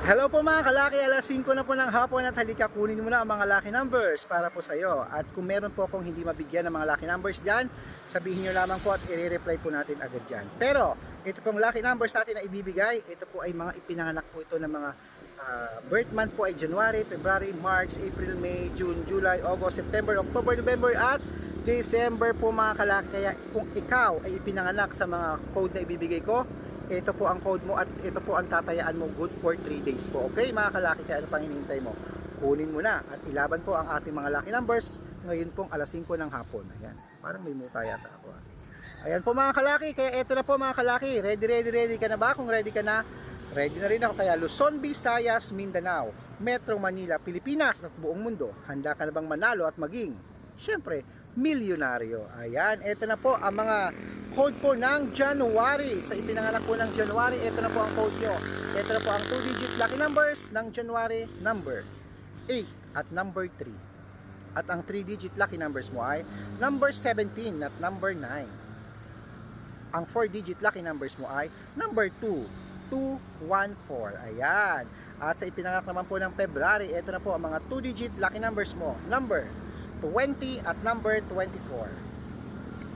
Hello po mga kalaki, alas 5 na po ng hapon at halika kunin mo na ang mga lucky numbers para po sa iyo. At kung meron po akong hindi mabigyan ng mga lucky numbers dyan, sabihin nyo lamang po at i-reply po natin agad dyan. Pero ito pong lucky numbers natin na ibibigay, ito po ay mga ipinanganak po ito ng mga ah, birth month po ay January, February, March, April, May, June, July, August, September, October, November at December po mga kalaki. Kaya kung ikaw ay ipinanganak sa mga code na ibibigay ko, ito po ang code mo at ito po ang tatayaan mo good for 3 days po. Okay mga kalaki, kaya ano pang hinihintay mo? Kunin mo na at ilaban po ang ating mga lucky numbers ngayon pong alas 5 ng hapon. Ayan, parang may muta yata ako. ah. Ayan po mga kalaki, kaya ito na po mga kalaki. Ready, ready, ready ka na ba? Kung ready ka na, ready na rin ako. Kaya Luzon, Visayas, Mindanao, Metro Manila, Pilipinas at buong mundo. Handa ka na bang manalo at maging, syempre, milyonaryo. Ayan, ito na po ang mga code po ng January. Sa ipinanganak po ng January, ito na po ang code nyo. Ito na po ang 2-digit lucky numbers ng January, number 8 at number 3. At ang 3-digit lucky numbers mo ay number 17 at number 9. Ang 4-digit lucky numbers mo ay number 2, 214. Ayan. At sa ipinanganak naman po ng February, ito na po ang mga 2-digit lucky numbers mo. Number 20 at number 24.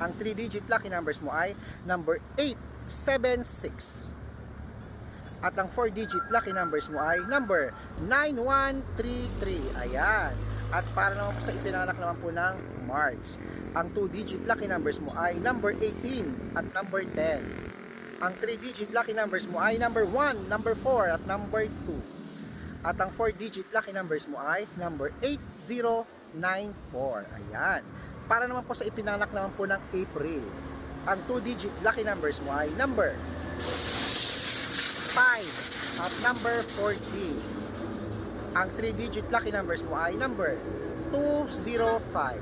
Ang 3-digit lucky numbers mo ay number 876. At ang 4-digit lucky numbers mo ay number 9133. Ayan. At para naman sa ipinanganak naman po ng March, ang 2-digit lucky numbers mo ay number 18 at number 10. Ang 3-digit lucky numbers mo ay number 1, number 4 at number 2. At ang 4-digit lucky numbers mo ay number 8094. Ayan. Para naman po sa ipinanganak naman po ng April, ang 2-digit lucky numbers mo ay number 5 at number 14. Ang 3-digit lucky numbers mo ay number 205.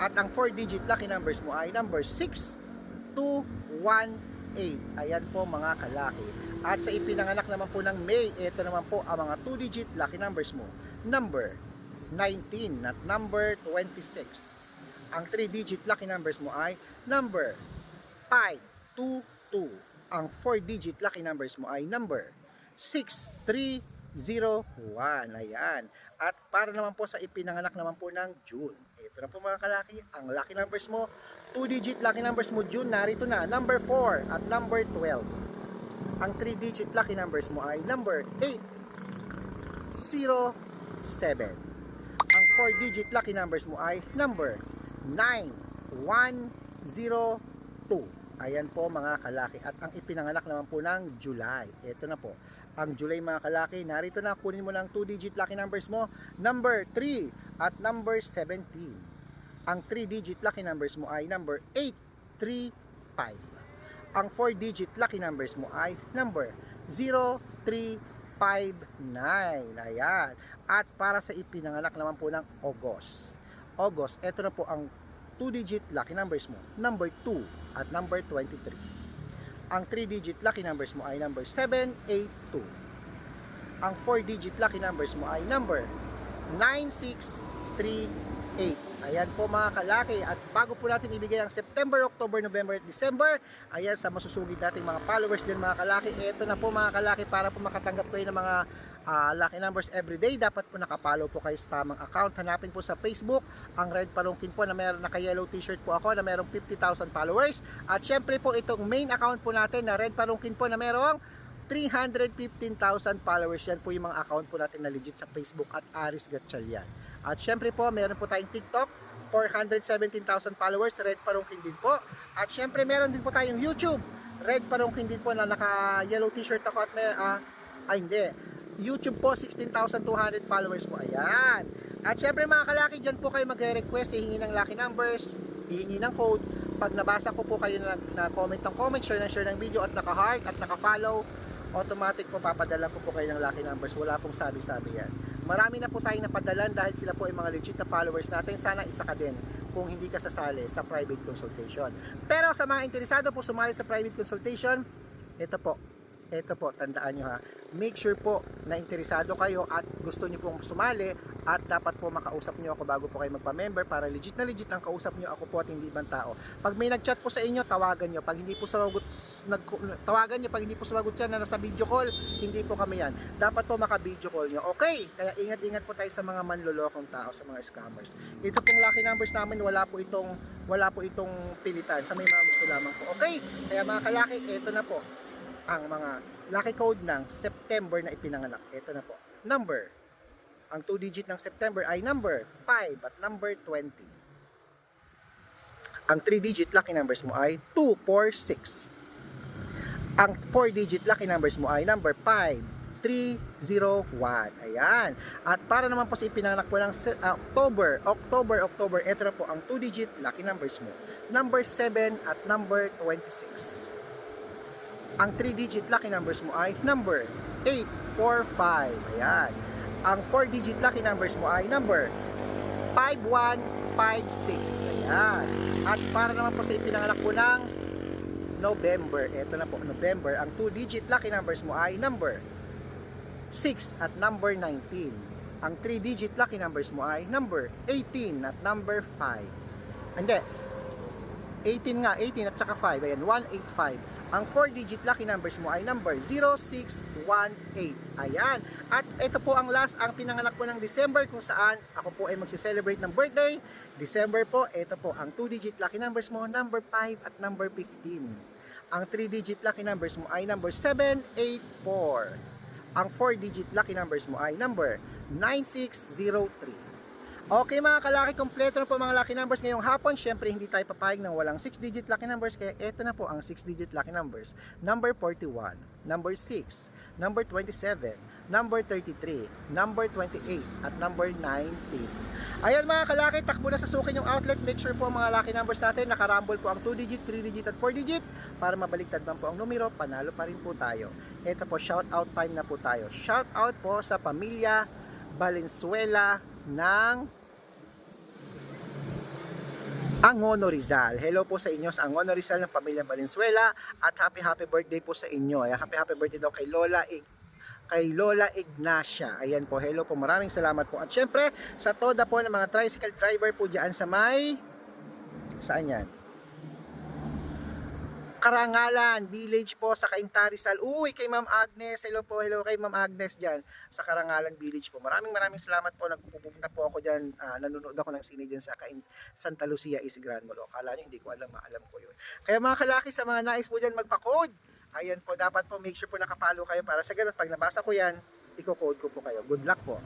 At ang 4-digit lucky numbers mo ay number 6218. Ayan po mga kalaki. At sa ipinanganak naman po ng May, ito naman po ang mga 2-digit lucky numbers mo. Number 19 at number 26. Ang 3-digit lucky numbers mo ay number 522. Ang 4-digit lucky numbers mo ay number 6301. Ayan. At para naman po sa ipinanganak naman po ng June. Ito na po mga kalaki, ang lucky numbers mo, 2-digit lucky numbers mo June, narito na, number 4 at number 12. Ang 3-digit lucky numbers mo ay number 807. Ang 4-digit lucky numbers mo ay number 9102. Ayan po mga kalaki. At ang ipinanganak naman po ng July. Ito na po. Ang July mga kalaki, narito na. Kunin mo ng 2-digit lucky numbers mo. Number 3 at number 17. Ang 3-digit lucky numbers mo ay number 835. Ang 4-digit lucky numbers mo ay number 0359. Ayan. At para sa ipinanganak naman po ng August. August, ito na po ang 2-digit lucky numbers mo. Number 2 at number 23. Ang 3-digit lucky numbers mo ay number 782. Ang 4-digit lucky numbers mo ay number 9638. Ayan po mga kalaki. At bago po natin ibigay ang September, October, November at December, ayan sa masusugid nating mga followers din mga kalaki. Ito na po mga kalaki para po makatanggap kayo ng mga ah, lucky numbers everyday. Dapat po nakapollow po kayo sa tamang account. Hanapin po sa Facebook ang Red Palungkin po na meron naka-yellow t-shirt po ako na merong 50,000 followers. At syempre po itong main account po natin na Red Palungkin po na merong 315,000 followers. Yan po yung mga account po natin na legit sa Facebook at Aris Gatchalian. At syempre po, meron po tayong TikTok, 417,000 followers, Red Parungkin din po. At syempre meron din po tayong YouTube, Red Parungkin din po na naka-yellow t-shirt ako at may, ah, ay hindi, YouTube po, 16,200 followers po. Ayan. At syempre mga kalaki, dyan po kayo magre-request, hihingi ng lucky numbers, hihingi ng code. Pag nabasa ko po kayo na, na comment ng comment, share ng share ng video at naka-heart at naka-follow, automatic po papadala ko po kayo ng lucky numbers. Wala pong sabi-sabi yan. Marami na po tayong napadalan dahil sila po ay mga legit na followers natin. Sana isa ka din kung hindi ka sasali sa private consultation. Pero sa mga interesado po sumali sa private consultation, ito po, eto po, tandaan nyo ha, make sure po na interesado kayo at gusto nyo pong sumali at dapat po makausap nyo ako bago po kayo magpa-member para legit na legit ang kausap nyo ako po at hindi ibang tao. Pag may nag-chat po sa inyo, tawagan nyo. Pag hindi po sumagot, nag, tawagan nyo. Pag hindi po sumagot yan na nasa video call, hindi po kami yan. Dapat po maka-video call nyo. Okay? Kaya ingat-ingat po tayo sa mga manlolokong tao, sa mga scammers. Ito pong lucky numbers namin, wala po itong wala po itong pilitan sa may mga gusto lamang po. Okay? Kaya mga kalaki, ito na po ang mga lucky code ng September na ipinanganak. Ito na po. Number. Ang 2 digit ng September ay number 5 at number 20. Ang 3 digit lucky numbers mo ay 2, 4, 6. Ang 4 digit lucky numbers mo ay number 5, 3, 0, 1. Ayan. At para naman po sa ipinanganak po ng ah, October, October, October, ito na po ang 2 digit lucky numbers mo. Number 7 at number 26. Ang 3 digit lucky numbers mo ay number 8, 4, 5. Ayan. Ang 4 digit lucky numbers mo ay number 5, 1, 5, 6. Ayan. At para naman po sa ipinanganak po ng November, eto na po, November, ang 2 digit lucky numbers mo ay number 6 at number 19. Ang 3 digit lucky numbers mo ay number 18 at number 5. Hindi. 18 nga, 18 at saka 5. Ayan, 185. Ang 4 digit lucky numbers mo ay number 0618. Ayan. At ito po ang last, ang pinanganak po ng December kung saan ako po ay magse-celebrate ng birthday. December po, ito po ang 2 digit lucky numbers mo, number 5 at number 15. Ang 3 digit lucky numbers mo ay number 784. Ang 4 digit lucky numbers mo ay number 9603. Okay mga kalaki, kompleto na po mga lucky numbers ngayong hapon. Siyempre hindi tayo papayag ng walang 6 digit lucky numbers kaya ito na po ang 6 digit lucky numbers. Number 41, number 6, number 27, number 33, number 28 at number 19. Ayan mga kalaki, takbo na sa sukin yung outlet. Make sure po mga lucky numbers natin nakarambol po ang 2 digit, 3 digit at 4 digit para mabaliktad man po ang numero, panalo pa rin po tayo. Ito po, shout out time na po tayo. Shout out po sa pamilya Valenzuela ng Angono Rizal. Hello po sa inyo sa Angono Rizal ng pamilya Valenzuela at happy happy birthday po sa inyo. Ayan, happy happy birthday daw kay Lola Ig kay Lola Ignacia. Ayan po, hello po. Maraming salamat po. At syempre, sa toda po ng mga tricycle driver po diyan sa may saan yan? Karangalan Village po sa Cainta Rizal. Uy, kay Ma'am Agnes. Hello po, hello kay Ma'am Agnes diyan sa Karangalan Village po. Maraming maraming salamat po. Nagpupunta po ako diyan. Ah, nanonood ako ng sine diyan sa Cain Santa Lucia East Grand Mall. O, Kala niyo hindi ko alam, maalam ko 'yun. Kaya mga kalaki sa mga nais po diyan magpa-code. Ayan po, dapat po make sure po nakapalo kayo para sa ganun pag nabasa ko 'yan, iko-code ko po kayo. Good luck po.